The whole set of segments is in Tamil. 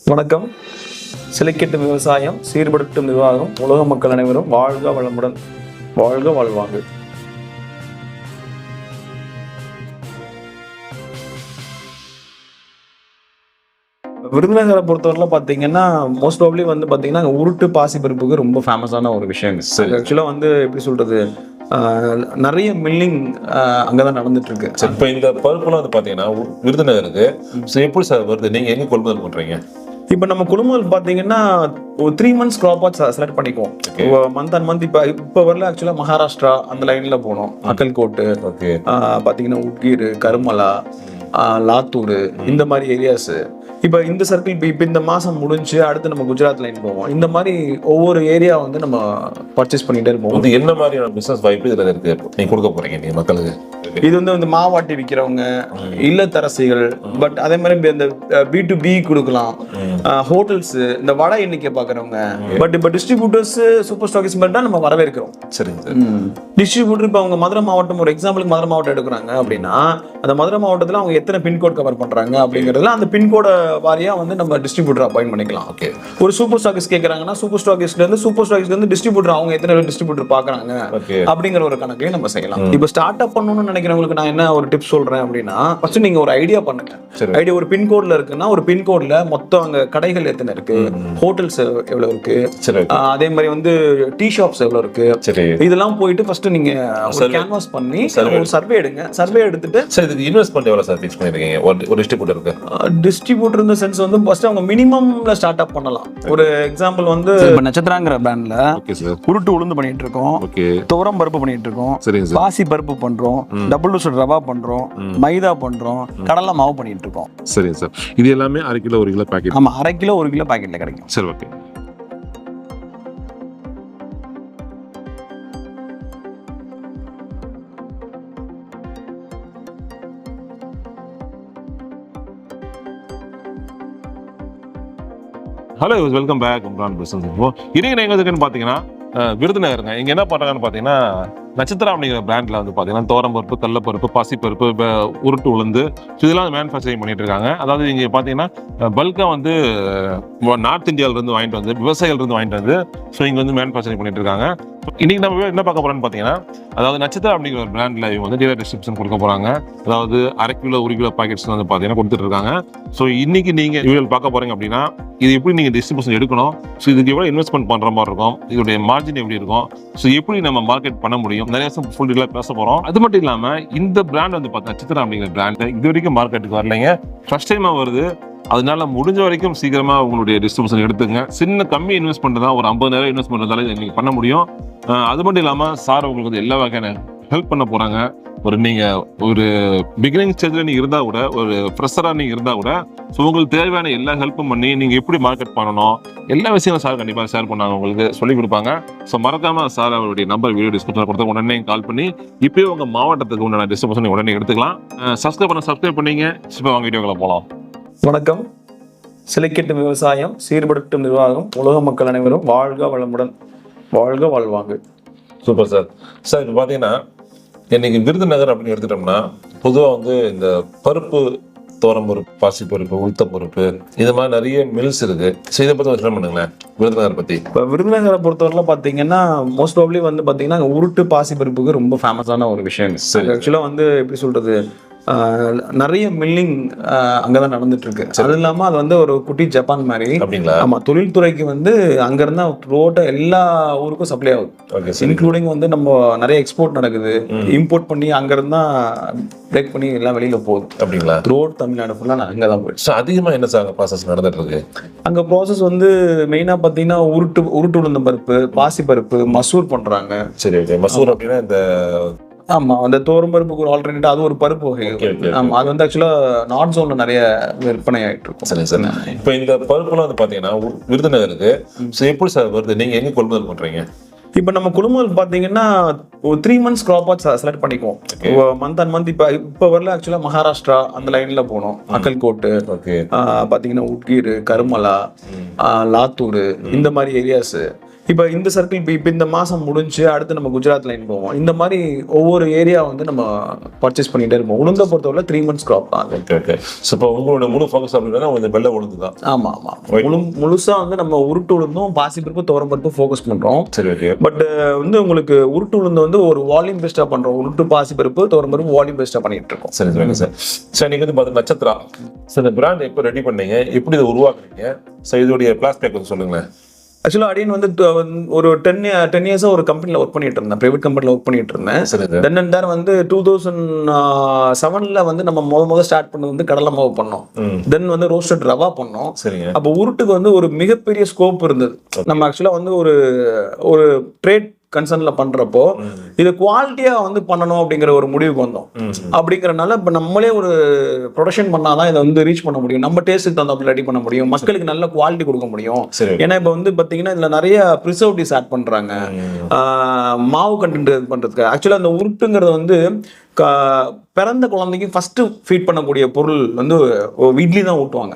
வணக்கம். சிலைக்கெட்டும் விவசாயம் சீர்படுத்தும் நிர்வாகம் உலக மக்கள் அனைவரும் வாழ்க வளமுடன் வாழ்க வாழ்வாங்க விருதுநகரை பொறுத்தவரையில பார்த்தீங்கன்னா மோஸ்ட் ப்ராப்ளி வந்து பார்த்தீங்கன்னா அங்க உருட்டு பாசி பருப்புக்கு ரொம்ப ஃபேமஸான ஒரு சரி. ஆக்சுவலாக வந்து எப்படி சொல்றது ஆஹ், நிறைய மில்லிங் அங்கே தான் நடந்துட்டு இருக்கு இப்போ இந்த பருப்புலாம் வந்து பார்த்தீங்கன்னா விருதுநகருக்கு. எப்படி சார் வருது? நீங்கள் எங்கே கொள்முதல் பண்ணுறீங்க இப்போ நம்ம குடும்பம் பார்த்தீங்கன்னா ஒரு த்ரீ மந்த்ஸ் க்ராப்பாக செலக்ட் பண்ணிக்குவோம். மந்த் அண்ட் மந்த் இப்போ இப்போ வரல ஆக்சுவலாக மகாராஷ்டிரா அந்த லைனில் போனோம். அக்கல்கோட்டு பார்த்தீங்கன்னா உட்கீர் கருமலா லாத்தூர் இந்த மாதிரி ஏரியாஸ் இப்போ இந்த சர்க்கிள் இப்போ இப்போ இந்த மாதம் முடிஞ்சு அடுத்து நம்ம குஜராத் லைன் போவோம். இந்த மாதிரி ஒவ்வொரு ஏரியா வந்து நம்ம பர்ச்சேஸ் பண்ணிட்டே இருப்போம். என்ன மாதிரியான பிசினஸ் வாய்ப்பு இதில் இருக்கு? நீங்கள் கொடுக்க போறீங்க நீங்கள் மக்களுக்கு? இது வந்து இந்த மாவாட்டி விற்கிறவங்க இல்லத்தரசிகள் பட் அதே மாதிரி இந்த பி டு பி கொடுக்கலாம். ஹோட்டல்ஸ் இந்த வடை எண்ணிக்கை பார்க்குறவங்க. பட் இப்போ டிஸ்ட்ரிபியூட்டர்ஸ் சூப்பர் ஸ்டாக்கிஸ் தான் நம்ம வரவேற்கிறோம். சார். டிஸ்ட்ரிபியூட்டர் இப்போ அவங்க மதுரை மாவட்டம் ஒரு எக்ஸாம்பிளுக்கு மதுரை மாவட்டம் எடுக்கிறாங்க அப்படின்னா அந்த மதுரை மாவட்டத்தில் அவங்க எத்தனை பின்கோட் கவர் பண்றாங்க அப்படிங்கிறதுல அந்த பின்கோட வாரியா வந்து நம்ம டிஸ்ட்ரிபியூட்டர் அப்பாயிண்ட் பண்ணிக்கலாம். ஓகே. ஒரு சூப்பர் ஸ்டாக்கிஸ் கேட்குறாங்கன்னா சூப்பர் ஸ்டாக்கிஸ்ல இருந்து சூப்பர் ஸ்டாக்கிஸ்ல இருந்து டிஸ்ட்ரிபியூட்டர் அவங்க எத்தனை டிஸ்ட்ரிபியூட்டர் பார்க்கறாங்க அப்படிங்கிற ஒரு கணக்கையும் நம்ம செய்யலாம். இப்போ ஸ்டார்ட் அப் பண்ணணும்னு நினைக்கிறவங்களுக்கு நான் என்ன ஒரு டிப்ஸ் சொல்றேன் அப்படின்னா ஃபர்ஸ்ட் நீங்க ஒரு ஐடியா பண்ணுங்க. ஐடியா ஒரு பின்கோட்ல இருக்குன்னா ஒரு பின்கோட்ல மொத்தம் அங்க கடைகள் எத்தனை இருக்கு? ஹோட்டல்ஸ் எவ்வளவு இருக்கு? அதே மாதிரி வந்து டீ ஷாப்ஸ் எவ்வளவு இருக்கு? சரி. இதெல்லாம் போயிட்டு ஃபர்ஸ்ட் நீங்க. கேன்வாஸ் பண்ணி Survey. ஒரு சர்வே எடுங்க. சர்வே எடுத்துட்டு சார் இதுக்கு இன்வெஸ்ட்மெண்ட் எவ்வளோ சார் ஃபிக்ஸ் பண்ணியிருக்கீங்க ஒரு ஒரு டிஸ்ட்ரிபியூட்டருக்கு டிஸ்ட்ரிபியூட்டர் இந்த சென்ஸ் வந்து ஃபர்ஸ்ட் அவங்க மினிமம்ல ஸ்டார்ட் அப் பண்ணலாம். ஒரு எக்ஸாம்பிள் வந்து நட்சத்திராங்கிற பிராண்ட்ல ஓகே சார் உருட்டு உளுந்து பண்ணிட்டு இருக்கோம். ஓகே துவரம் பருப்பு பண்ணிட்டு இருக்கோம். பாசி பருப்பு பண்றோம். டபுள் ரவா பண்றோம். மைதா பண்றோம். கடலை மாவு பண்ணிட்டு இருக்கோம் சரிங்க சார். இது எல்லாமே அரை கிலோ ஒரு கிலோ பேக்கெட் ஆமா அரை கிலோ ஒரு கிலோ பாக்கெட்ல கிடைக்கும். சரி okay hello welcome back Umran business இப்போ இன்னைக்கு நான் எங்க இருக்குன்னு பார்த்தீங்கன்னா விருதுநகருங்க. இங்க என்ன பண்றாங்கன்னு பார்த்தீங்கன்னா நட்சத்திரம் அப்படிங்கிற பிராண்டில் வந்து பார்த்தீங்கன்னா தோரம் பருப்பு கடலப்பருப்பு பாசிப்பருப்பு ப- உருட்டு உளுந்து இதெல்லாம் மேனுஃபேக்சரிங் பண்ணிட்டு இருக்காங்க. அதாவது இங்கே பார்த்தீங்கன்னா பல்காக வந்து நார்த் இந்தியாவில இருந்து வாங்கிட்டு வந்து விவசாயிகள்லேருந்து வாங்கிட்டு வந்து ஸோ இங்கே வந்து மேனுஃபேக்சரிங் பண்ணிட்டு இருக்காங்க. இன்னைக்கு நம்ம என்ன பார்க்க போறோம்னு பார்த்தீங்கன்னா அதாவது நட்சத்திரம் அப்படிங்கிற ஒரு பிராண்ட்ல இவங்க வந்து டீலர் டிஸ்கிரிப்ஷன் கொடுக்க போறாங்க. அதாவது அரை கிலோ ஒரு கிலோ பாக்கெட்ஸ் வந்து பார்த்தீங்கன்னா கொடுத்துட்டு இருக்காங்க. ஸோ இன்னைக்கு நீங்க இவங்க பார்க்க போறீங்க அப்படின்னா இது எப்படி நீங்க டிஸ்ட்ரிபியூஷன் எடுக்கணும்? ஸோ இதுக்கு எவ்வளோ இன்வெஸ்ட்மெண்ட் பண்ற மாதிரி இருக்கும்? இதோடைய மார்ஜின் எப்படி இருக்கும்? ஸோ எப்படி நம்ம மார்க்கெட் பண்ண முடியும்? நிறைய ஃபுல் டீலாக பேச போகிறோம் அது மட்டும் இல்லாமல் இந்த பிராண்ட் வந்து பார்த்தா நட்சத்திரம் அப்படிங்கிற பிராண்ட் இது வரைக்கும் மார்க்கெட்டுக்கு வரலைங்க. ஃபர்ஸ்ட் டைமாக வருது. அதனால முடிஞ்ச வரைக்கும் சீக்கிரமா உங்களுடைய டிஸ்ட்ரிபியூஷன் எடுத்துங்க சின்ன கம்மி இன்வெஸ்ட் தான் ஒரு ஐம்பதாயிரம் இன்வெஸ்ட் பண்ணுறதால நீங்கள் பண்ண முடியும். அது மட்டும் இல்லாமல் சார் உங்களுக்கு வந்து எல்லா வகையான ஹெல்ப் பண்ண போகிறாங்க ஒரு நீங்க ஒரு பிகினிங் ஸ்டேஜ்ல நீங்க இருந்தா கூட ஒரு ஃப்ரெஷரா நீங்க இருந்தா கூட ஸோ உங்களுக்கு தேவையான எல்லா ஹெல்ப்பும் பண்ணி நீங்க எப்படி மார்க்கெட் பண்ணணும் எல்லா விஷயங்களும் சார் கண்டிப்பா ஷேர் பண்ணாங்க உங்களுக்கு சொல்லி கொடுப்பாங்க. ஸோ மறக்காம சார் அவருடைய நம்பர் வீடியோ டிஸ்கிரிப்ஷன் கொடுத்த உடனே கால் பண்ணி இப்பயே உங்க மாவட்டத்துக்கு உண்டான டிஸ்ட்ரிபியூஷன் உடனே எடுத்துக்கலாம். சப்ஸ்கிரைப் பண்ண சப்ஸ்கிரைப் பண்ணீங்க. இப்போ வாங்க வீடியோக்குள்ள போகலாம் வணக்கம். சிலைக்கெட்டும் விவசாயம் சீர்படுத்தும் நிர்வாகம் உலக மக்கள் அனைவரும் வாழ்க வளமுடன் வாழ்க வாழ்வாங்க. சூப்பர் சார் சார் இப்போ பார்த்தீங்கன்னா இன்னைக்கு விருதுநகர் அப்படின்னு எடுத்துட்டோம்னா பொதுவாக வந்து இந்த பருப்பு தோரம் பருப்பு பாசி பருப்பு உளுத்த பருப்பு இது மாதிரி நிறைய மில்ஸ் இருக்கு ஸோ இதை பற்றி ஒரு பண்ணுங்களேன் விருதுநகர் பற்றி இப்போ விருதுநகரை பொறுத்தவரையில பார்த்தீங்கன்னா மோஸ்ட் ப்ராப்ளி வந்து பார்த்தீங்கன்னா உருட்டு பாசி பருப்புக்கு ரொம்ப ஃபேமஸான ஒரு விஷயம். ஆக்சுவலாக வந்து எப்படி சொல்றது நிறைய மில்லிங் அங்கே தான் நடந்துட்டு இருக்கு அது இல்லாமல் அது வந்து ஒரு குட்டி ஜப்பான் மாதிரி. அப்படிங்களா? ஆமா தொழில்துறைக்கு வந்து அங்கிருந்தா ரோட்ட எல்லா ஊருக்கும் சப்ளை ஆகுது. இன்க்ளூடிங் வந்து நம்ம நிறைய எக்ஸ்போர்ட் நடக்குது. இம்போர்ட் பண்ணி அங்கிருந்தா பிரேக் பண்ணி எல்லாம் வெளியில போகுது. அப்படிங்களா? ரோட் தமிழ்நாடு ஃபுல்லாக அங்கே தான் போயிடுச்சு ஸோ அதிகமாக என்ன சார் ப்ராசஸ் நடந்துட்டு இருக்கு அங்க ப்ராசஸ் வந்து மெயினா பார்த்தீங்கன்னா உருட்டு உருட்டு உளுந்த பருப்பு பாசி பருப்பு மசூர் பண்றாங்க. சரி மசூர் அப்படின்னா இந்த ஆமா அந்த தோரம் பருப்புக்கு ஒரு ஆல்டர்னேட் அது ஒரு பருப்பு வகை. ஆமா அது வந்து ஆக்சுவலா நார்த் ஜோன்ல நிறைய விற்பனை ஆயிட்டு இருக்கும். சரி சார். இப்போ இந்த பருப்புலாம் வந்து பார்த்தீங்கன்னா உ- விருதுநகருக்கு ஸோ எப்படி சார் வருது? நீங்கள் எங்கே கொள்முதல் பண்ணுறீங்க இப்போ நம்ம குடும்பம் பார்த்தீங்கன்னா ஒரு த்ரீ மந்த்ஸ் க்ராப்பாக செலக்ட் பண்ணிக்குவோம். மந்த் அண்ட் மந்த் இப்போ இப்போ வரல ஆக்சுவலாக மகாராஷ்டிரா அந்த லைனில் போனோம். அக்கல்கோட்டு பார்த்தீங்கன்னா உட்கீர் கருமலா லாத்தூர் இந்த மாதிரி ஏரியாஸ் இப்போ இந்த சர்க்கிள் இப்போ இப்போ இந்த மாதம் முடிஞ்சு அடுத்து நம்ம குஜராத் லைன் போவோம். இந்த மாதிரி ஒவ்வொரு ஏரியா வந்து நம்ம பர்ச்சேஸ் பண்ணிட்டே இருப்போம். உளுந்த பொறுத்தவரை த்ரீ மந்த்ஸ் க்ராப் தான் ஓகே ஓகே ஸோ இப்போ உங்களோட முழு ஃபோக்கஸ் அப்படின்னா இந்த வெள்ளை உளுந்து தான். ஆமாம் ஆமாம் முழு முழுசாக வந்து நம்ம உருட்டு உளுந்தும் பாசிப்பருப்பு துவரம்பருப்பு ஃபோக்கஸ் பண்ணுறோம் சரி ஓகே பட் வந்து உங்களுக்கு உருட்டு உளுந்து வந்து ஒரு வால்யூம் பெஸ்ட்டாக பண்ணுறோம் உருட்டு பாசிப்பருப்பு துவரம்பருப்பு வால்யூம் பெஸ்ட்டாக பண்ணிட்டு இருக்கோம். சரி சரிங்க சார். சார் நீங்கள் வந்து பார்த்தீங்கன்னா நட்சத்திரா சார் இந்த பிராண்ட் எப்போ ரெடி பண்ணீங்க? எப்படி இதை உருவாக்குறீங்க ஸோ இதோடைய பிளாஸ்டிக் கொஞ்சம் சொல்லுங்களேன். ஆக்சுவலாக அடியன் வந்து ஒரு டென் டென் இயர்ஸாக ஒரு கம்பெனியில் ஒர்க் பண்ணிட்டு இருந்தேன். ப்ரைவேட் கம்பெனியில் ஒர்க் பண்ணிட்டு இருந்தேன். தென் அண்ட் தேர் வந்து டூ தௌசண்ட் செவனில் வந்து நம்ம முத முத ஸ்டார்ட் பண்ணது வந்து கடலை மாவு பண்ணோம். தென் வந்து ரோஸ்டட் ரவா பண்ணோம். சரிங்க. அப்போ உருட்டுக்கு வந்து ஒரு மிகப்பெரிய ஸ்கோப் இருந்தது. நம்ம ஆக்சுவலாக வந்து ஒரு ஒரு ட்ரேட் கன்சர்ன்ல பண்றப்போ இது குவாலிட்டியா வந்து பண்ணணும் அப்படிங்கிற ஒரு முடிவுக்கு வந்தோம். அப்படிங்கறனால இப்போ நம்மளே ஒரு ப்ரொடக்ஷன் பண்ணாதான் இதை வந்து ரீச் பண்ண முடியும். நம்ம டேஸ்ட்டுக்கு தகுந்தாப்புல ரெடி பண்ண முடியும். மக்களுக்கு நல்ல குவாலிட்டி கொடுக்க முடியும். ஏன்னா இப்போ வந்து பார்த்தீங்கன்னா இதில் நிறைய ப்ரிசர்வேட்டிவ்ஸ் ஆட் பண்ணுறாங்க மாவு கண்டென்ட் இது பண்ணுறதுக்கு ஆக்சுவலாக அந்த உருட்டுங்கிறது வந்து பிறந்த குழந்தைக்கு ஃபஸ்ட்டு ஃபீட் பண்ணக்கூடிய பொருள் வந்து வீட்லி தான் ஊட்டுவாங்க.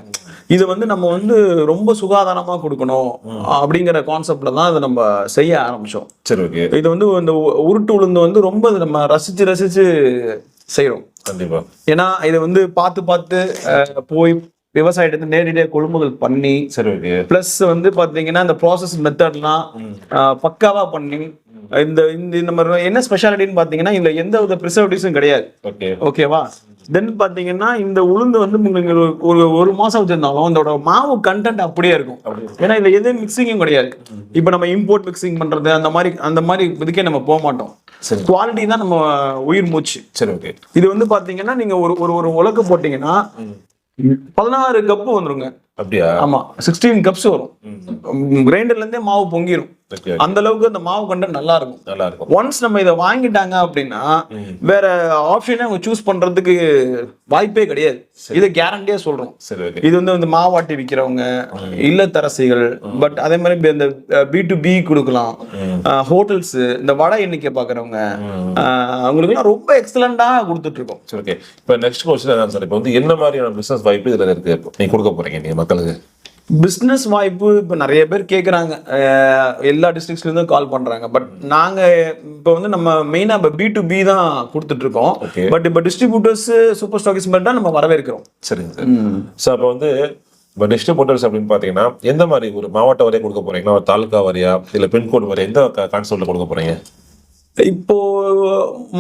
இது வந்து நம்ம வந்து ரொம்ப சுகாதாரமாக கொடுக்கணும் அப்படிங்கிற கான்செப்ட்ல தான் இதை நம்ம செய்ய ஆரம்பிச்சோம். சரி ஓகே. இது வந்து இந்த உருட்டு உளுந்து வந்து ரொம்ப நம்ம ரசிச்சு ரசிச்சு செய்கிறோம் கண்டிப்பா. ஏன்னா இதை வந்து பார்த்து பார்த்து போய் விவசாயத்தை நேரடியாக கொள்முதல் பண்ணி சரி ஓகே. ப்ளஸ் வந்து பார்த்தீங்கன்னா இந்த ப்ராசஸ் மெத்தட்லாம் பக்காவா பண்ணி இந்த இந்த இந்த மாதிரி என்ன ஸ்பெஷாலிட்டின்னு பார்த்தீங்கன்னா இதுல எந்த வித ப்ரிசர்வேட்டிவ்ஸும் கிடையாது. ஓகே. ஓகேவா? தென் பார்த்தீங்கன்னா இந்த உளுந்து வந்து உங்களுக்கு ஒரு ஒரு மாசம் வச்சிருந்தாலும் இதோட மாவு கண்டென்ட் அப்படியே இருக்கும். ஏன்னா இதுல எதுவும் மிக்சிங்கும் கிடையாது. இப்போ நம்ம இம்போர்ட் மிக்சிங் பண்றது அந்த மாதிரி அந்த மாதிரி இதுக்கே நம்ம போக மாட்டோம். குவாலிட்டி தான் நம்ம உயிர் மூச்சு. சரி ஓகே இது வந்து பாத்தீங்கன்னா நீங்க ஒரு ஒரு ஒரு உலக்கு போட்டீங்கன்னா பதினாறு கப்பு வந்துருங்க. அப்படியா? ஆமா சிக்ஸ்டீன் கப்ஸ் வரும். கிரைண்டர்ல இருந்தே மாவு பொங்கிரும். அந்த அளவுக்கு அந்த மாவு கண்டென்ட் நல்லா இருக்கும். நல்லா இருக்கும் ஒன்ஸ் நம்ம இதை வாங்கிட்டாங்க அப்படின்னா வேற ஆப்ஷனே அவங்க சூஸ் பண்றதுக்கு வாய்ப்பே கிடையாது. இதை கேரண்டியா சொல்றோம். இது வந்து இந்த மாவாட்டி விற்கிறவங்க இல்லத்தரசிகள் பட் அதே மாதிரி இந்த பி டு பி கொடுக்கலாம். ஹோட்டல்ஸ் இந்த வடை எண்ணிக்கை பாக்குறவங்க அவங்களுக்குலாம் ரொம்ப எக்ஸலண்டா கொடுத்துட்டு இருக்கோம். சரி ஓகே. இப்போ நெக்ஸ்ட் கொஸ்டின் சார். இப்போ வந்து என்ன மாதிரியான பிசினஸ் வாய்ப்பு இதுல இருக்கு? நீங்க கொடுக்க போறீங்க நீங்க மக்களுக்கு? பிஸ்னஸ் வாய்ப்பு இப்போ நிறைய பேர் கேட்குறாங்க எல்லா டிஸ்ட்ரிக்ஸ்லேருந்தும் கால் பண்ணுறாங்க பட் நாங்கள் இப்போ வந்து நம்ம மெயினாக இப்போ பி டு பி தான் கொடுத்துட்ருக்கோம். பட் இப்போ டிஸ்ட்ரிபியூட்டர்ஸ் சூப்பர் ஸ்டாக்கிஸ் மட்டும் தான் நம்ம வரவேற்கிறோம். சரிங்க சார். ஸோ அப்போ வந்து இப்போ டிஸ்ட்ரிபியூட்டர்ஸ் அப்படின்னு பார்த்தீங்கன்னா எந்த மாதிரி ஒரு மாவட்ட வரையா கொடுக்க போறீங்களா ஒரு தாலுக்கா வரையா? இல்லை பின்கோடு வரையா? எந்த கான்செப்ட்ல கொடுக்க போறீங்க? இப்போ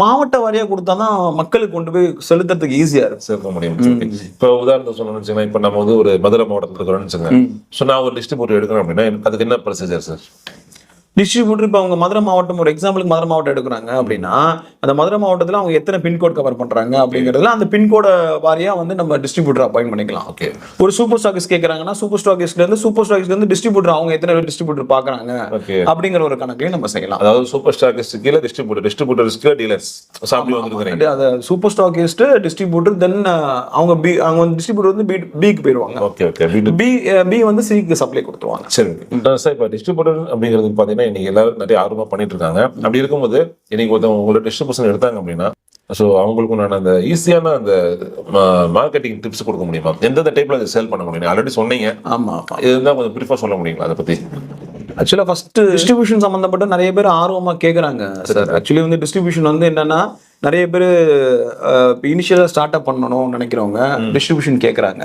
மாவட்ட வாரியாக கொடுத்தா தான் மக்களுக்கு கொண்டு போய் செலுத்துறதுக்கு ஈஸியாக இருக்கும். சேர்க்க முடியும். இப்போ உதாரணத்துக்கு சொல்லணும்னு வச்சுக்கோங்களேன். இப்போ நம்ம வந்து ஒரு மதுரை மாவட்டத்தில் இருக்கிறோம்னு வச்சுக்கோங்க ஸோ நான் ஒரு டிஸ்ட்ரிபியூட்டர் எடுக்கிறேன் அப்படின்னா அதுக்கு என்ன ப்ரொசீஜர் சார் டிஸ்ட்ரிபியூட்டர் இப்போ அவங்க மதுரை மாவட்டம் ஒரு எக்ஸாம்பிளுக்கு மதுரை மாவட்டம் எடுக்கிறாங்க அப்படின்னா அந்த மதுரை மாவட்டத்தில் அவங்க எத்தனை பின்கோட் கவர் பண்ணுறாங்க அப்படிங்கிறதுல அந்த பின்கோட வாரியாக வந்து நம்ம டிஸ்ட்ரிபியூட்டர் அப்பாயிண்ட் பண்ணிக்கலாம். ஓகே ஒரு சூப்பர் ஸ்டாக்கிஸ் கேட்குறாங்கன்னா சூப்பர் ஸ்டாக்கிஸ்ல இருந்து சூப்பர் ஸ்டாக்கிஸ்ல இருந்து டிஸ்ட்ரிபியூட்டர் அவங்க எத்தனை டிஸ்ட்ரிபியூட்டர் பார்க்கறாங்க அப்படிங்கிற ஒரு கணக்கையும் நம்ம செய்யலாம். அதாவது சூப்பர் ஸ்டாக்கிஸ்ட் கீழே டிஸ்ட்ரிபியூட்டர் டிஸ்ட்ரிபியூட்டர்ஸ் கீழே டீலர்ஸ் வந்துருக்குறீங்க. அது சூப்பர் ஸ்டாக்கிஸ்ட் டிஸ்ட்ரிபியூட்டர் தென் அவங்க பி அவங்க வந்து டிஸ்ட்ரிபியூட்டர் வந்து பி பிக்கு போயிடுவாங்க ஓகே ஓகே பி பி வந்து சிக்கு சப்ளை கொடுத்துருவாங்க. சரி சார் இப்போ டிஸ்ட்ரிபியூட்டர் அப்படிங்கிறது பார்த்தீங்கன்னா இன்னைக்கு எல்லாரும் நிறைய ஆர்வமாக பண்ணிட்டு இருக்காங்க அப்படி இருக்கும்போது இன்னைக்கு ஒருத்தவங்க உங்களோட டிஸ்ட்ரிபியூஷன் எடுத்தாங்க அப்படின்னா ஸோ அவங்களுக்கு நான் அந்த ஈஸியான அந்த மார்க்கெட்டிங் டிப்ஸ் கொடுக்க முடியுமா? எந்தெந்த டைப்ல அதை சேல் பண்ண முடியும் ஆல்ரெடி சொன்னீங்க. ஆமா ஆமா. இது இருந்தால் கொஞ்சம் ப்ரிஃபர் சொல்ல முடியுங்களா அதை பத்தி? ஆக்சுவலாக ஃபர்ஸ்ட் டிஸ்ட்ரிபியூஷன் சம்மந்தப்பட்ட நிறைய பேர் ஆர்வமா கேட்குறாங்க சார். ஆக்சுவலி வந்து டிஸ்ட்ரிபியூஷன் வந்து என்னன்னா நிறைய பேர் இனிஷியலாக ஸ்டார்ட் அப் பண்ணணும்னு நினைக்கிறவங்க டிஸ்ட்ரிபியூஷன் கேட்குறாங்க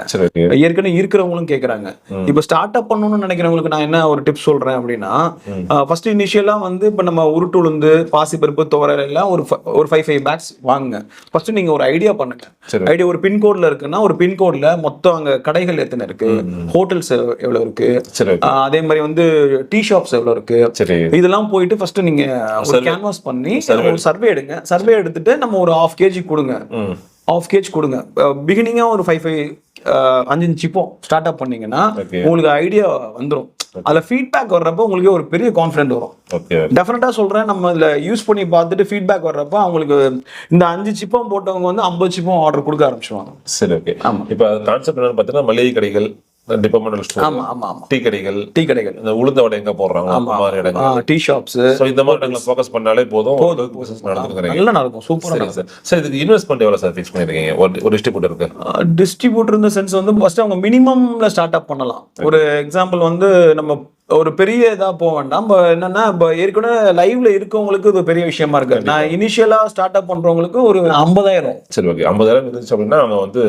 ஏற்கனவே இருக்கிறவங்களும் கேட்குறாங்க இப்போ ஸ்டார்ட் அப் பண்ணணும்னு நினைக்கிறவங்களுக்கு நான் என்ன ஒரு டிப்ஸ் சொல்றேன் அப்படின்னா ஃபர்ஸ்ட் இனிஷியலா வந்து இப்போ நம்ம உருட்டு உளுந்து பாசிப்பருப்பு துவரல் எல்லாம் ஒரு ஒரு ஃபைவ் ஃபைவ் பேக்ஸ் வாங்குங்க. ஃபர்ஸ்ட் நீங்க ஒரு ஐடியா பண்ணுங்க. ஐடியா ஒரு பின்கோட்ல இருக்குன்னா ஒரு பின்கோட்ல மொத்தம் அங்க கடைகள் எத்தனை இருக்கு? ஹோட்டல்ஸ் எவ்வளவு இருக்கு? அதே மாதிரி வந்து டீ ஷாப்ஸ் எவ்வளவு இருக்கு? இதெல்லாம் போயிட்டு ஃபர்ஸ்ட் நீங்க கேன்வாஸ் பண்ணி ஒரு சர்வே எடுங்க. சர்வே எடுத்துட்டு நம்ம ஒரு ஆஃப் கேஜி கொடுங்க. ஆஃப் கேஜ் கொடுங்க. பிகினிங்கா ஒரு ஃபைவ் ஃபைவ் அஞ்சு சிப்போம் ஸ்டார்ட் அப் பண்ணீங்கன்னா. உங்களுக்கு ஐடியா வந்துரும். அதுல ஃபீட்பேக் வர்றப்போ உங்களுக்கு ஒரு பெரிய கான்ஃபிடென்ட் வரும். ஓகே டெஃபினட்டா சொல்றேன் நம்ம இதுல யூஸ் பண்ணி பார்த்துட்டு ஃபீட்பேக் வர்றப்போ அவங்களுக்கு இந்த அஞ்சு சிப்பம் போட்டவங்க வந்து ஐம்பது சிப்பம் ஆர்டர் கொடுக்க ஆரம்பிச்சுவாங்க சரி ஓகே ஆமா. இப்போ கான்செப்ட் என்னன்னு பார்த்தீங்கன்னா மளிகை கடைகள் டிபார்ட்மெண்டல் ஸ்டோர் ஆமா ஆமா ஆமா. டீ கடைகள். டீ கடைகள். இந்த உளுந்த வடை எங்க போடுறாங்க? அந்த மாதிரி இடங்கள். Tea shops. ஸோ இந்த மாதிரி இடங்களை ஃபோக்கஸ் பண்ணாலே போதும். பிசினஸ் நடந்துருக்கிறீங்க நல்லா நடக்கும். சூப்பரா சரிங்க சார் சார். இதுக்கு இன்வெஸ்ட்மெண்ட் எவ்வளோ சார் ஃபிக்ஸ் பண்ணிருக்கீங்க? ஒரு ஒரு டிஸ்ட்ரிபியூட்டருக்கு டிஸ்ட்ரிபியூட்டர் இந்த சென்ஸ் வந்து ஃபர்ஸ்ட் அவங்க மினிமம்ல ஸ்டார்ட் அப் பண்ணலாம். ஒரு எக்ஸாம்பிள் வந்து நம்ம ஒரு பெரிய இதா போக வேண்டாம். இப்போ என்னன்னா இப்போ ஏற்கனவே லைவ்ல இருக்கவங்களுக்கு இது பெரிய விஷயமா இருக்கு. நான் இனிஷியலா ஸ்டார்ட் அப் பண்றவங்களுக்கு ஒரு ஐம்பதாயிரம். சரி ஓகே ஐம்பதாயிரம் இருந்துச்சு அப்படின்னா அவங்க வந்து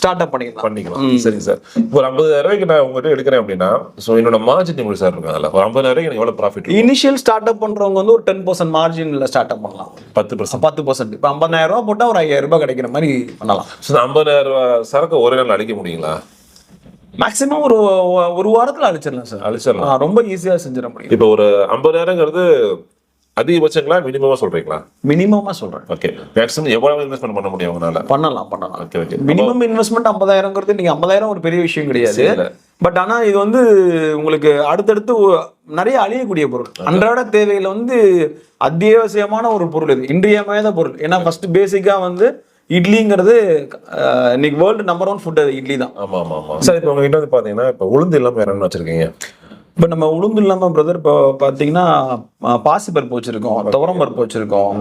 ஸ்டார்ட் அப் பண்ணிக்கலாம். பண்ணிக்கலாம். சரி சார் இப்போ ஒரு ஐம்பதாயிரம் ரூபாய்க்கு நான் உங்ககிட்ட எடுக்கிறேன் அப்படின்னா ஸோ என்னோட மார்ஜின் எப்படி சார் இருக்கும் அதில். ஒரு ஐம்பதாயிரம் எனக்கு எவ்வளோ ப்ராஃபிட் இனிஷியல் ஸ்டார்ட் அப் பண்றவங்க வந்து ஒரு டென் பர்சன்ட் மார்ஜின்ல ஸ்டார்ட் அப் பண்ணலாம். பத்து பர்சன்ட் பத்து பர்சன்ட் இப்போ ஐம்பதாயிரம் ரூபாய் போட்டா ஒரு ஐயாயிரம் ரூபாய் கிடைக்கிற மாதிரி பண்ணலாம். ஸோ ஐம்பதாயிரம் ரூபாய் சரக்கு ஒரே நாள் அடிக்க முடியுங்களா? மேக்ஸிமம் ஒரு ஒரு வாரத்துல அழிச்சிடலாம் சார் அழிச்சிடலாம். ரொம்ப ஈஸியா செஞ்சிட முடியும். இப்போ ஒரு ஐம்பதாயிரங்கிறது அதிகபட்சங்களா மினிமமா சொல்றீங்களா? மினிமமா சொல்றேன். ஓகே மேக்ஸிமம் எவ்வளவு இன்வெஸ்ட்மெண்ட் பண்ண முடியும் உங்களால? பண்ணலாம் பண்ணலாம். ஓகே ஓகே மினிமம் இன்வெஸ்ட்மெண்ட் ஐம்பதாயிரங்கிறது நீங்க ஐம்பதாயிரம் ஒரு பெரிய விஷயம் கிடையாது. பட் ஆனா இது வந்து உங்களுக்கு அடுத்தடுத்து நிறைய அழியக்கூடிய பொருள். அன்றாட தேவையில வந்து அத்தியாவசியமான ஒரு பொருள் இது. இன்றியமையாத பொருள். ஏன்னா ஃபர்ஸ்ட் பேசிக்கா வந்து இட்லிங்கிறது இன்னைக்கு world number one food idli தான். ஆமா ஆமா ஆமா. சார் இப்போ உங்ககிட்ட வந்து பாத்தீங்கன்னா இப்போ உளுந்து இல்லாம வேற என்ன வச்சிருக்கீங்க? இப்போ நம்ம உளுந்து இல்லாம பிரதர் இப்போ பார்த்தீங்கன்னா பாசி பருப்பு வச்சிருக்கோம் துவரம் பருப்பு வச்சிருக்கோம்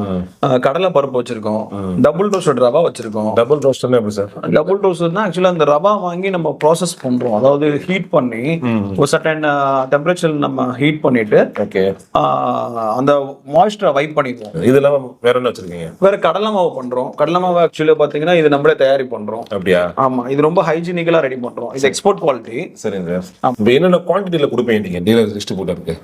கடலை பருப்பு வச்சிருக்கோம் டபுள் ரோஸ்டட் ரவா வச்சிருக்கோம். டபுள் ரோஸ்டர்னா எப்படி சார் டபுள் ரோஸ்டர்னா ஆக்சுவலாக அந்த ரவா வாங்கி நம்ம ப்ராசஸ் பண்றோம். அதாவது ஹீட் பண்ணி ஒரு சர்டன் டெம்பரேச்சர் நம்ம ஹீட் பண்ணிட்டு ஓகே அந்த மாய்ஸ்டரை வைப் பண்ணிக்குவோம் இது இல்லாம வேற என்ன வச்சிருக்கீங்க? வேற கடலை மாவு பண்றோம். கடலை மாவு ஆக்சுவலி பாத்தீங்கன்னா இது நம்மளே தயாரி பண்றோம். அப்படியா? ஆமா இது ரொம்ப ஹைஜீனிக்கலா ரெடி பண்றோம். இது எக்ஸ்போர்ட் குவாலிட்டி சரிங்க சார் என்னென்ன குவான்டிட்டியில கொடுப்பீங்க நீங்க டீலர் டிஸ்ட்ரிபியூட்டருக்கு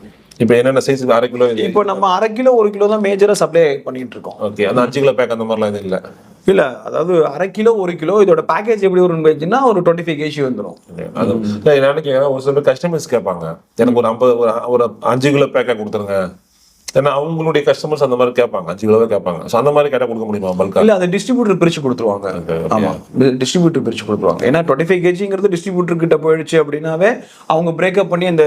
இப்போ என்னென்ன சைஸ் அரை கிலோ இப்போ நம்ம அரை கிலோ ஒரு கிலோ தான் மேஜரா சப்ளை பண்ணிட்டு இருக்கோம். ஓகே அந்த அஞ்சு கிலோ பேக் அந்த மாதிரிலாம் எதுவும் இல்லை? இல்ல அதாவது அரை கிலோ ஒரு கிலோ இதோட பேக்கேஜ் எப்படி வரும்னு போயிடுச்சுன்னா ஒரு டுவெண்ட்டி ஃபைவ் கேஜி வந்துடும் அது இல்லை, நான் என்ன கேட்குறேன் ஒரு சில கஸ்டமர்ஸ் கேட்பாங்க. எனக்கு ஒரு ஐம்பது ஒரு ஒரு அஞ்சு கிலோ பேக்காக கொடுத்துருங்க. ஏன்னா அவங்களுடைய கஸ்டமர்ஸ் அந்த மாதிரி கேட்பாங்க. அஞ்சு கிலோவே கேட்பாங்க. ஸோ அந்த மாதிரி கேட்டால் கொடுக்க முடியுமா பல்கா இல்ல அது டிஸ்ட்ரிபியூட்டர் பிரிச்சு கொடுத்துருவாங்க. ஆமா. டிஸ்ட்ரிபியூட்டர் பிரிச்சு கொடுத்துருவாங்க. ஏன்னா டுவெண்ட்டி ஃபைவ் கேஜிங்கிறது டிஸ்ட்ரிபியூட்டர் கிட்ட போயிடுச்சு அப்படின்னாவே அவங்க பிரேக்கப் பண்ணி அந்த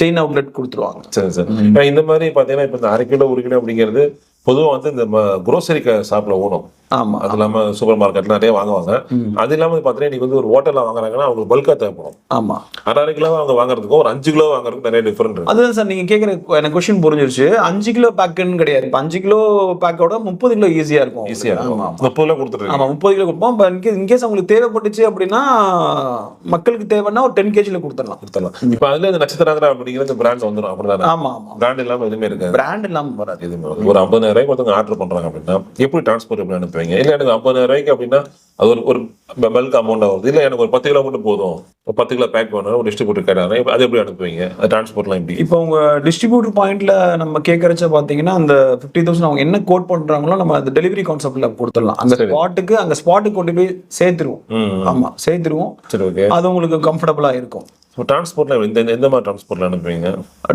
செயின் அவுட்லெட் கொடுத்துருவாங்க. சரி சார். இந்த மாதிரி பார்த்தீங்கன்னா இப்போ இந்த அரை கிலோ ஒரு கிலோ அப்படிங்கிறது பொதுவாக வந்து இந்த குரோசரி ஷாப்பில் ஓடும் ஆமா. அது இல்லாமல் சூப்பர் மார்க்கெட்ல நிறைய வாங்குவாங்க. அது இல்லாமல் பார்த்தீங்கன்னா இன்னைக்கு வந்து ஒரு ஹோட்டலில் வாங்குறாங்கன்னா அவங்களுக்கு பல்காக தேவைப்படும். ஆமா. அரை அரை கிலோ அவங்க வாங்குறதுக்கும் ஒரு அஞ்சு கிலோ வாங்குறதுக்கும் நிறைய டிஃபரெண்ட் அதுதான் சார் நீங்க கேக்குற எனக்கு கொஸ்டின் புரிஞ்சிருச்சு. அஞ்சு கிலோ பேக்குன்னு கிடையாது. இப்போ அஞ்சு கிலோ பேக்கோட முப்பது கிலோ ஈஸியா இருக்கும் ஈஸியாக ஆமா இருக்கும். முப்பது கிலோ கொடுத்துருங்க ஆமா முப்பது கிலோ கொடுப்போம். இன்கேஸ் இன்கேஸ் அவங்களுக்கு தேவைப்பட்டுச்சு அப்படின்னா மக்களுக்கு தேவைன்னா ஒரு டென் கேஜில கொடுத்துடலாம். கொடுத்துடலாம். இப்போ அதுல இந்த நட்சத்திரங்கிற அப்படிங்கிற பிராண்ட் வந்துடும் அப்படிதானே? ஆமா ஆமா. பிராண்ட் இல்லாமல் எதுவுமே இருக்காது. பிராண்ட் இல்லாம வராது. எதுவுமே. ஒரு ஐம்பதாயிரம் ரூபாய்க்கு ஒருத்தவங்க ஆர்டர் பண்றாங்க அப்படின்னா எப்படி டிரான்ஸ்போர்ட் எப்படி அனுப்புவீங்க? இல்ல எனக்கு ஐம்பதாயிரம் ரூபாய்க்கு அப்படின்னா அது ஒரு ஒரு பல்க் அமௌண்ட் ஆகுது இல்ல எனக்கு ஒரு பத்து கிலோ மட்டும் போதும். ஒரு பத்து கிலோ பேக் வேணும் ஒரு டிஸ்ட்ரிபியூட்டர் கேட்டாங்க அது எப்படி அனுப்புவீங்க? அது டிரான்ஸ்போர்ட்லாம் எப்படி? இப்போ உங்க டிஸ்ட்ரிபியூட்டர் பாயிண்ட்ல நம்ம கேட்கறச்ச பாத்தீங்கன்னா அந்த ஃபிஃப்டி தௌசண்ட் அவங்க என்ன கோட் பண்றாங்களோ நம்ம அந்த டெலிவரி கான்செப்ட்ல கொடுத்துடலாம். அந்த ஸ்பாட்டுக்கு அந்த ஸ்பாட்டுக்கு கொண்டு போய் சேர்த்துருவோம். ம் ஆமா சேர்த்துருவோம். சரி ஓகே அது உங்களுக்கு கம்ஃபர்டபுளா இருக்கும். ஸோ டிரான்ஸ்போர்ட்ல இந்த எந்த மாதிரி டிரான்ஸ்போர்ட்ல அனுப்புவீங்க?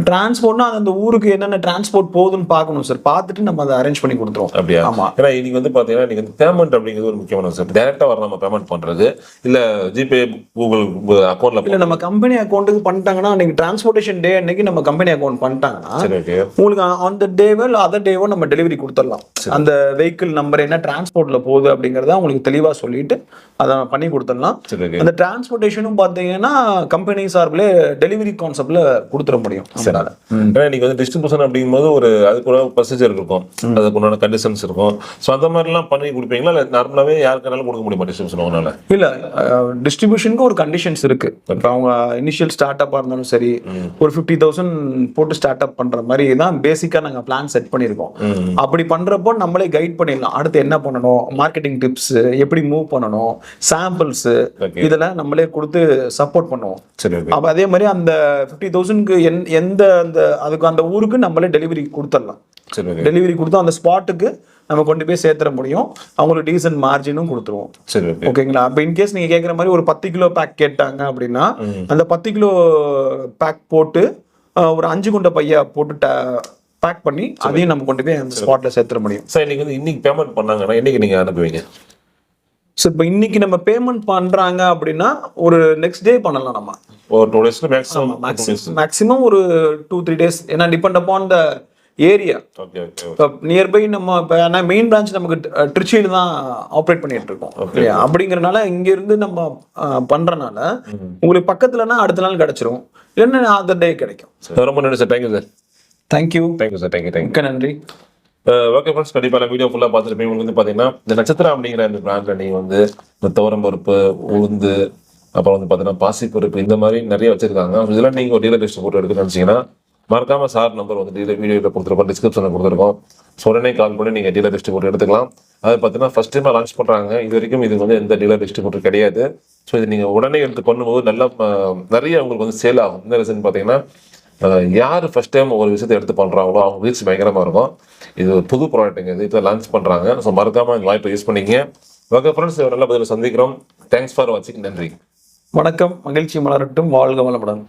டிரான்ஸ்போர்ட்னா அந்த ஊருக்கு என்னென்ன டிரான்ஸ்போர்ட் போகுதுன்னு பார்க்கணும் சார் பார்த்துட்டு நம்ம அதை அரேஞ்ச் பண்ணி கொடுத்துருவோம். அப்படியா? ஆமா. ஏன்னா இன்னைக்கு வந்து பாத்தீங்கன்னா இன்னைக்கு வந்து பேமெண்ட் அப்படிங்கிறது ஒரு முக்கியமான விஷயம். டேரக்டா வர நம்ம பேமெண்ட் பண்றது? இல்ல ஜிபே கூகுள் அக்கௌண்ட்ல இல்ல நம்ம கம்பெனி அக்கௌண்ட்டுக்கு பண்ணிட்டாங்கன்னா அன்னைக்கு டிரான்ஸ்போர்ட்டேஷன் டே அன்னைக்கு நம்ம கம்பெனி அக்கௌண்ட் பண்ணிட்டாங்கன்னா சரி உங்களுக்கு அந்த டேவோ இல்லை அதர் டேவோ நம்ம டெலிவரி கொடுத்துடலாம். அந்த வெஹிக்கிள் நம்பர் என்ன டிரான்ஸ்போர்ட்ல போகுது அப்படிங்கறத உங்களுக்கு தெளிவா சொல்லிட்டு அதை பண்ணி கொடுத்துடலாம். சரி அந்த டிரான்ஸ்போர்ட்டேஷனும் பார்த்தீங்கன்னா கம்பெனி சார்பில் டெலிவரி கான்செப்ட்ல கொடுத்துட முடியும் நம்மளால. ஏன்னா இன்னைக்கு வந்து டிஸ்ட்ரிபியூஷன் அப்படிங்கும்போது ஒரு அதுக்கு ஒரு ப்ரொசீஜர் இருக்கும். அதுக்கு உண்டான கண்டிஷன்ஸ் இருக்கும். ஸோ அந்த மாதிரிலாம் பண்ணி கொடுப்பீங்களா? இல்லை நார்மலாகவே யாருக்கானாலும் கொடுக்க முடியுமா டிஸ்ட்ரிபியூஷன் உங்களால? இல்ல டிஸ்ட்ரிபியூஷனுக்கு ஒரு கண்டிஷன்ஸ் இருக்கு. இப்போ அவங்க இனிஷியல் ஸ்டார்ட் அப்பாக இருந்தாலும் சரி ஒரு ஃபிஃப்டி தௌசண்ட் போட்டு ஸ்டார்ட் அப் பண்ற மாதிரி தான் பேசிக்கா நாங்க பிளான் செட் பண்ணியிருக்கோம். அப்படி பண்றப்போ நம்மளே கைட் பண்ணிடலாம். அடுத்து என்ன பண்ணணும்? மார்க்கெட்டிங் டிப்ஸ் எப்படி மூவ் பண்ணணும்? சாம்பிள்ஸ். இதெல்லாம் நம்மளே கொடுத்து சப்போர்ட் பண்ணுவோம். சரி அப்ப அதே மாதிரி அந்த ஃபிஃப்டி தௌசண்ட்க்கு எந்த அந்த அதுக்கு அந்த ஊருக்கு நம்மளே டெலிவரி கொடுத்துடலாம். சரி டெலிவரி கொடுத்து அந்த ஸ்பாட்டுக்கு நம்ம கொண்டு போய் சேர்த்துட முடியும். அவங்களுக்கு டீசன்ட் மார்ஜினும் கொடுத்துருவோம். சரி ஓகே. ஓகேங்களா? அப்போ இன்கேஸ் நீங்க கேட்குற மாதிரி ஒரு பத்து கிலோ பேக் கேட்டாங்க அப்படின்னா அந்த பத்து கிலோ பேக் போட்டு ஒரு அஞ்சு குண்ட பையா போட்டு பேக் பண்ணி அதையும் நம்ம கொண்டு போய் அந்த ஸ்பாட்ல சேர்த்துட முடியும். சார் இன்னைக்கு வந்து இன்னைக்கு பேமெண்ட் பண்ணாங்கன்னா இன்னைக்கு நீங்க அனுப்புவீங்க? ஸோ இப்போ இன்னைக்கு நம்ம பேமெண்ட் பண்றாங்க அப்படின்னா ஒரு நெக்ஸ்ட் டே பண்ணலாம் நம்ம. ஒரு டூ டேஸ்ல மேக்ஸிமம் மேக்ஸிமம் ஒரு டூ த்ரீ டேஸ் ஏன்னா டிபெண்ட் அப்பான் த ஏரியா இப்போ நியர்பை நம்ம இப்போ ஏன்னா மெயின் பிரான்ச் நமக்கு திருச்சியில தான் ஆப்ரேட் பண்ணிட்டு இருக்கோம். அப்படிங்கறனால இங்க இருந்து நம்ம பண்றனால உங்களுக்கு பக்கத்துலனா அடுத்த நாள் கிடைச்சிரும். இல்லைன்னா அதர் டே கிடைக்கும். ரொம்ப நன்றி sir thank you sir thank you thank you sir thank you thank you நன்றி. ஓகே ஃப்ரெண்ட்ஸ் கண்டிப்பாக நான் வீடியோ ஃபுல்லாக பார்த்துருப்பேன் உங்களுக்கு வந்து பார்த்தீங்கன்னா இந்த நட்சத்திரம் அப்படிங்கிற இந்த பிராண்டில் நீங்கள் வந்து இந்த துவரம் பருப்பு உளுந்து அப்புறம் வந்து பார்த்தீங்கன்னா பாசிப்பருப்பு இந்த மாதிரி நிறைய வச்சிருக்காங்க. இதெல்லாம் நீங்கள் ஒரு டீலர் போட்டு எடுக்கணும்னு நினச்சிங்கன்னா மறக்காம சார் நம்பர் வந்து டீலர் வீடியோவில் கொடுத்துருக்கோம். டிஸ்கிரிப்ஷனில் கொடுத்துருக்கோம். ஸோ உடனே கால் பண்ணி நீங்கள் டீலர் டிஸ்ட்ரிபியூட்டர் எடுத்துக்கலாம். அது பார்த்தீங்கன்னா ஃபஸ்ட் டைமாக லான்ச் பண்ணுறாங்க இது வரைக்கும் இது வந்து எந்த டீலர் டிஸ்ட்ரிபியூட்டர் கிடையாது. ஸோ இது நீங்கள் உடனே எடுத்து பண்ணும்போது நல்லா நிறைய உங்களுக்கு வந்து சேல் ஆகும். இந்த ரீசன் பார்த்தீங்கன்னா யார் ஃபஸ்ட் டைம் ஒரு விஷயத்தை எடுத்து பண்ணுறாங்களோ அவங்க ரீச் பயங்கரமாக இருக்கும். இது ஒரு புது ப்ராடக்ட்டுங்க இது இப்போ லான்ச் பண்ணுறாங்க ஸோ மறக்காமல் இந்த வாய்ப்பை யூஸ் பண்ணிங்க ஓகே ஃப்ரெண்ட்ஸ் நல்ல பதில் சந்திக்கிறோம். தேங்க்ஸ் ஃபார் வாட்சிங் நன்றி. வணக்கம். மகிழ்ச்சி மலரட்டும். வாழ்க வளமுடன்.